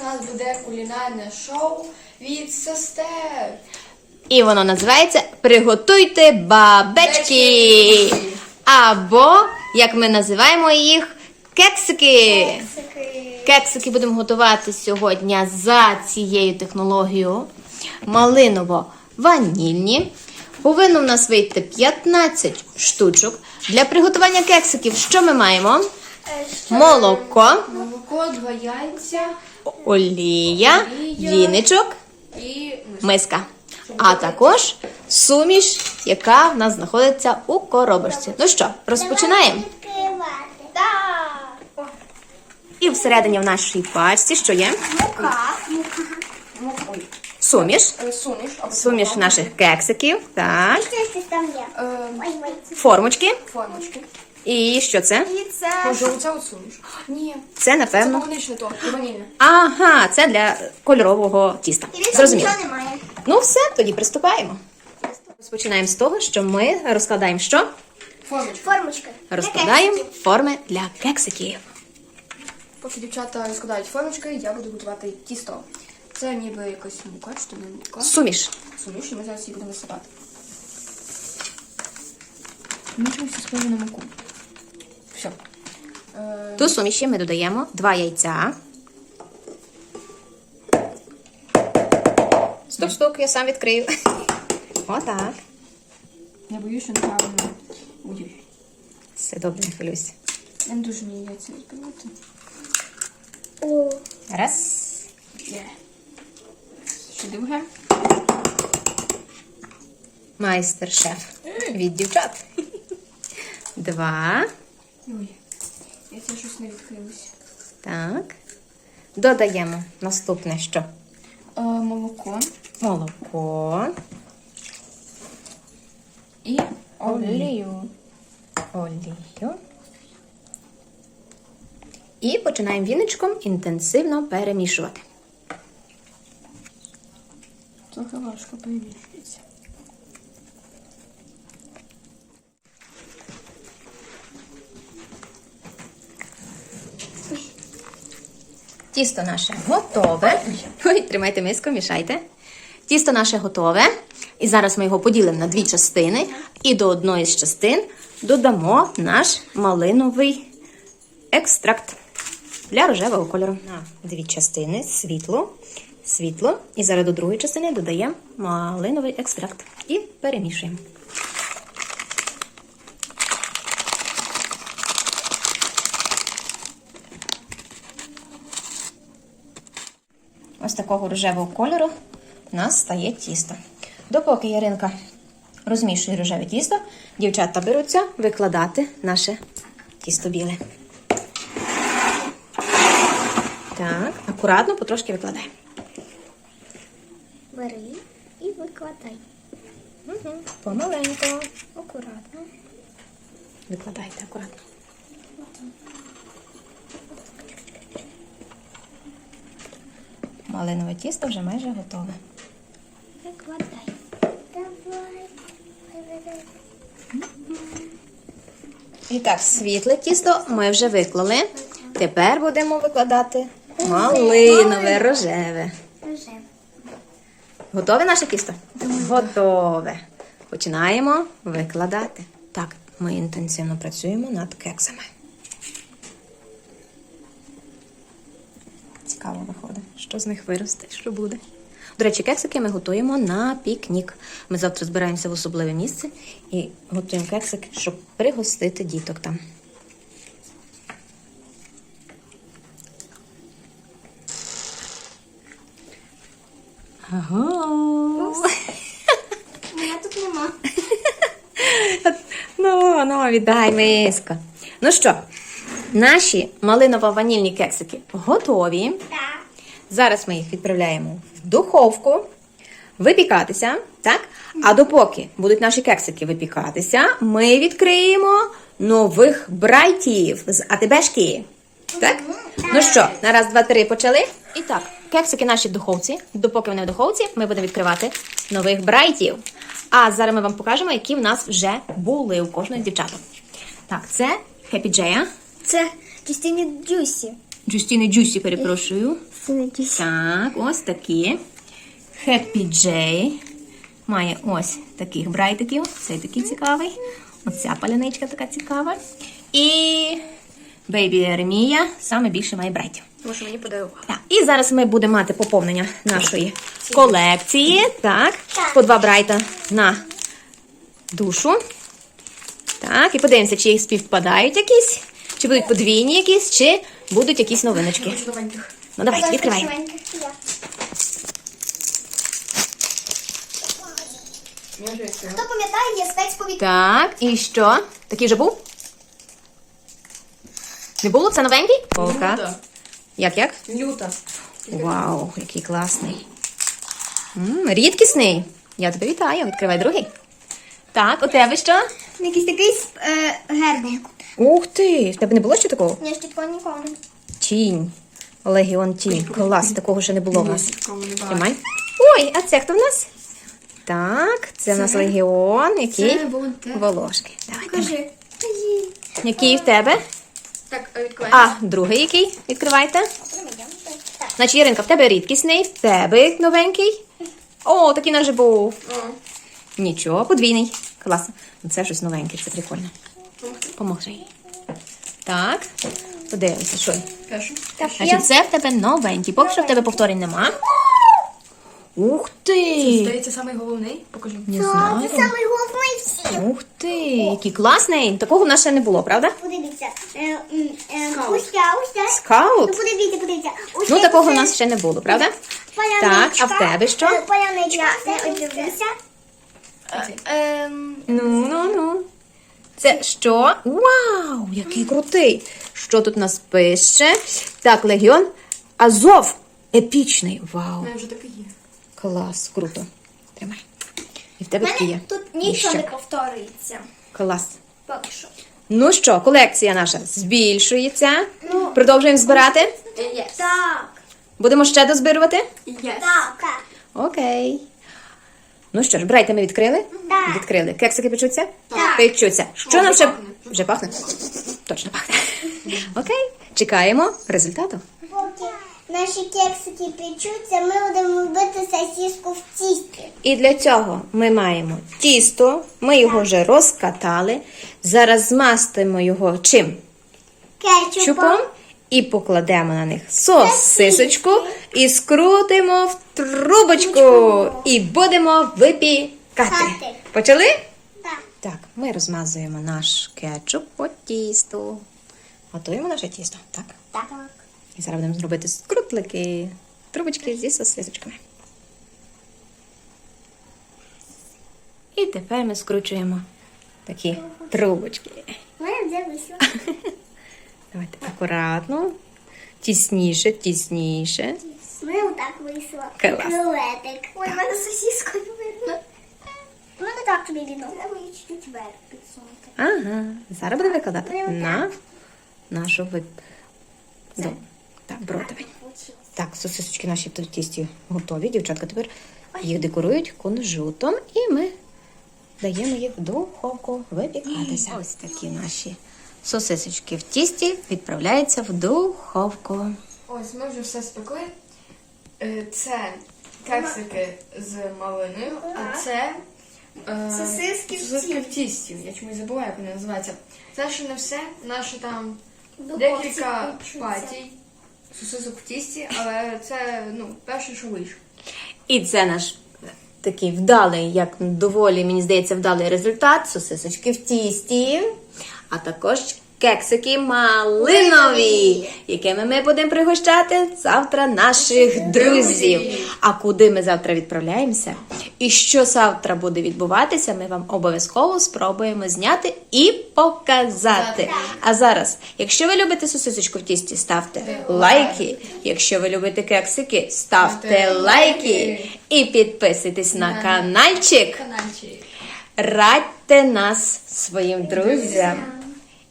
у нас буде кулінарне шоу від сестер. І воно називається Приготуйте бабечки. Або, як ми називаємо їх, кексики. Кексики будемо готувати сьогодні за цією технологією. Малиново-ванільні. Повинно в нас вийти 15 штучок. Для приготування кексиків що ми маємо? Молоко, Молоко, два яйця олія, віничок, і миска. А також суміш, яка в нас знаходиться у коробочці. Ну що, розпочинаємо? І всередині в нашій пачці що є? Мука. Мука. Суміш. Е, Суміш. Суміш наших кексиків. Так. Е, ой. Формочки. Формочки. І що це? І це Може, оце от суміш? Ні. Це, Це напевно. полуничне то, і ванільне. Ага, це для кольорового тіста. І більше Зрозуміло. нічого немає. Ну все, тоді приступаємо. Розпочинаємо з того, що ми розкладаємо що? Формочка. Формочка. Розкладаємо форми для кексиків. Поки дівчата розкладають формочки, я буду готувати тісто. Це ніби якась мука, чи то не мука. Суміш. Суміш, і ми зараз її будемо висипати. Ми чомусь схоже на муку. Все. До суміші ми додаємо два яйця. Стоп, стоп, я сам відкрию. Отак. я боюсь, що неправильно буде. Все добре, не хвилюйся. Я не дуже вмію яйця відбивати. О, Раз. Є. Ще друге. Майстер-шеф від дівчат. Два. Ой, яйця щось не відкрилося. Так. Додаємо наступне що? Е, молоко Молоко, і олію. олію. І починаємо віничком інтенсивно перемішувати. Трохи важко перемішується. Тісто наше готове. Ой, тримайте миску, мішайте. Тісто наше готове. І зараз ми його поділимо на дві частини. І до одної з частин додамо наш малиновий екстракт для рожевого кольору. На дві частини світло, світло. І зараз до другої частини додаємо малиновий екстракт. І перемішуємо. Ось такого рожевого кольору у нас стає тісто. Допоки Яринка розмішує рожеве тісто, дівчата беруться викладати наше тісто біле. Так, акуратно, потрошки викладаємо. бери і викладай. Угу. Помаленько, акуратно. Викладайте акуратно. Малинове тісто вже майже готове. Викладай. Давай. І так, світле тісто ми вже виклали. Тепер будемо викладати малинове рожеве. Вже. Готове наше тісто? Готове. Починаємо викладати. Так, ми інтенсивно працюємо над кексами. Цікаво виходить, що з них виросте, що буде. До речі, кексики ми готуємо на пікнік. Ми завтра збираємося в особливе місце і готуємо кексики, щоб пригостити діток там. Ага. Мене тут нема. Ну, ну, віддай миско. Ну що, наші малиново-ванільні кексики готові. Так. Зараз ми їх відправляємо в духовку випікатися, так? А допоки будуть наші кексики випікатися, ми відкриємо нових брайтів з АТБшки. Так? Ну що, на раз, два, три почали. І так, кексики наші в духовці. Допоки вони в духовці, ми будемо відкривати нових брайтів. А зараз ми вам покажемо, які в нас вже були у кожної з дівчаток. Так, це Happy Jaya. Це Джустіні Джусі. Джустіни Джусі, перепрошую. Синадюсь. Так, ось такі. Happy J має ось таких брайтиків. Цей такий цікавий. Оця паляничка така цікава. І Baby Еремія саме більше має брайтів. Тому що мені подарували. Так, і зараз ми будемо мати поповнення нашої колекції. Так, по два брайта на душу. Так, і подивимося, чи їх співпадають якісь, чи будуть подвійні якісь, чи будуть якісь новиночки. Ну давай, відкривай. Хто пам'ятає, є спец повітря. Так, і що? Такий вже був? Не було? Це новенький? Полка. Люта. Як, як? Люта. Вау, який класний. М, рідкісний. Я тебе вітаю. Відкривай другий. Так, у тебе що? Якийсь такий з е, гербом. Ух ти! В тебе не було ще такого? Я ж такого ніколи. Тінь. Легіон тінь. Клас, такого ще не було в нас. Тримай. Ой, а це хто в нас? Так, це в нас легіон, який? Це волонтер. Волошки. Давай. Кажи. Який в тебе? Так, а відкривай. А, другий який? Відкривайте. Значить, Яринка, в тебе рідкісний, в тебе новенький. О, такий наш був. О, Нічого, подвійний. Клас. Ну, Це щось новеньке, це прикольно. Поможи. Так, подивимося, що. Першу. Значить, це в тебе новенький. Поки що в тебе повторень нема. Ух ти! Здається, самий головний. Покажи. Не знаю. це самий головний всі. Ух ти, який класний. Такого в нас ще не було, правда? Подивіться. Е, м, е, Скаут. Ось ця, ось ця. Скаут? Ну, подивіться, подивіться. Ось Ну, такого в нас ще не було, правда? Паляничка. Так, а в тебе що? Е, Паляничка. Це ось дивіться. Ем, Ну, ну, ну. Це що? Вау, який крутий! Що тут нас пише? Так, Легіон. Азов. Епічний. Вау. у мене вже такий є. Клас, круто. Тримай. І в тебе такий є. тут нічого не повторюється. Клас. Поки що. Ну що, колекція наша збільшується. Ну. Продовжуємо збирати. Є. Так. Будемо ще дозбирувати? Так. Так. Окей. Ну що ж, брайте, ми відкрили? Так. Відкрили. Кексики печуться? Так. Печуться. Що О, нам ще. пахне. Вже пахне? Точно пахне. Окей. Чекаємо результату. Поки наші кексики печуться, ми будемо робити сосиску в тісті. І для цього ми маємо тісто, ми його вже розкатали. Зараз змастимо його чим? Кетчупом. Чупом і покладемо на них сосисочку і скрутимо в трубочку. І будемо випікати. Почали? Так. Так, ми розмазуємо наш кетчуп по тісту. Готуємо наше тісто, так? Так. І зараз будемо робити скрутлики, трубочки зі сосисочками. І тепер ми скручуємо такі трубочки. Мене вже вийшло. Давайте акуратно, тісніше, тісніше. Мене отак вийшло. Клас. Крилетик. Ой, в мене не видно. У мене так тобі видно. Треба її чуть-чуть вверх підсунути. Ага, зараз буде викладати на нашу вип... До- Так, бродовень. Так, сосисочки наші в тісті готові. Дівчатка тепер їх декорують кунжутом і ми даємо їх в духовку випікатися. Ось такі наші сосисочки в тісті відправляються в духовку. Ось ми вже все спекли. Е, Це кексики з малиною, а це е, Сосиски в сосиски в тісті. Я чомусь забуваю, як вони називаються. Це ще не все. Наше там декілька патій сосисок в тісті, але це ну, перше, що вийшло. І це наш такий вдалий, як доволі, мені здається, вдалий результат. Сосисочки в тісті, а також кексики малинові, якими ми будемо пригощати завтра наших друзів. А куди ми завтра відправляємося? І що завтра буде відбуватися, ми вам обов'язково спробуємо зняти і показати. А зараз, якщо ви любите сосисочку в тісті, ставте лайки. Якщо ви любите кексики, ставте лайки і підписуйтесь на каналчик. Радьте нас своїм друзям.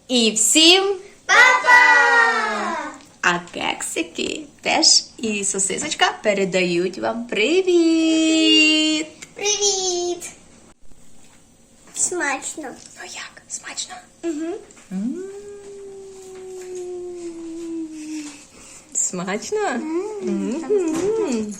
І всім Папа! а кексики теж і сосисочка передають вам привіт. Привіт! Смачно. Ну як? Смачно? Угу. М. Смачно? М.